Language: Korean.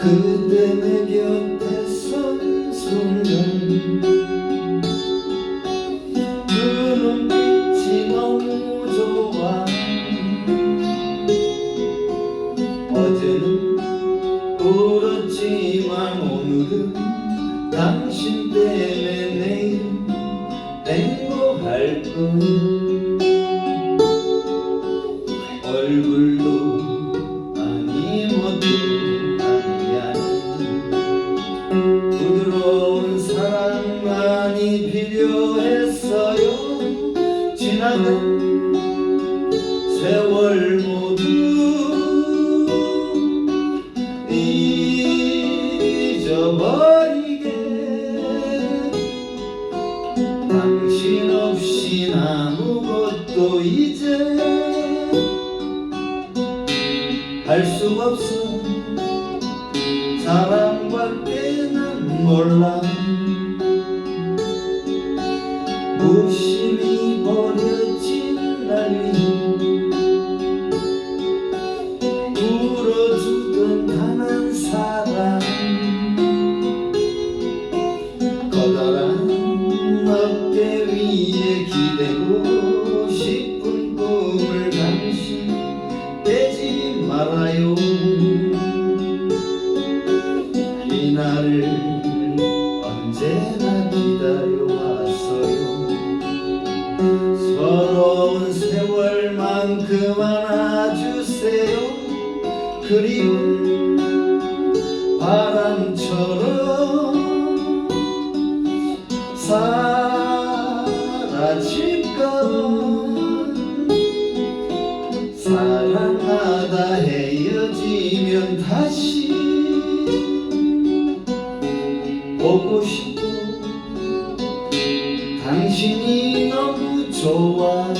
그대 내 곁에 선 순간 구름빛이 너무 좋아. 어제는 울었지만 오늘은 당신 때문에 내일 행복할 거야. 세월 모두 잊어버리게. 당신 없인 아무것도 이제 할 수 없어. 사랑밖에 난 몰라 이 날을 언제나 기다려왔어요. 서러운 세월만큼 안아주세요. 그리운 바람처럼 사라질까 보고 싶고 당신이 너무 좋아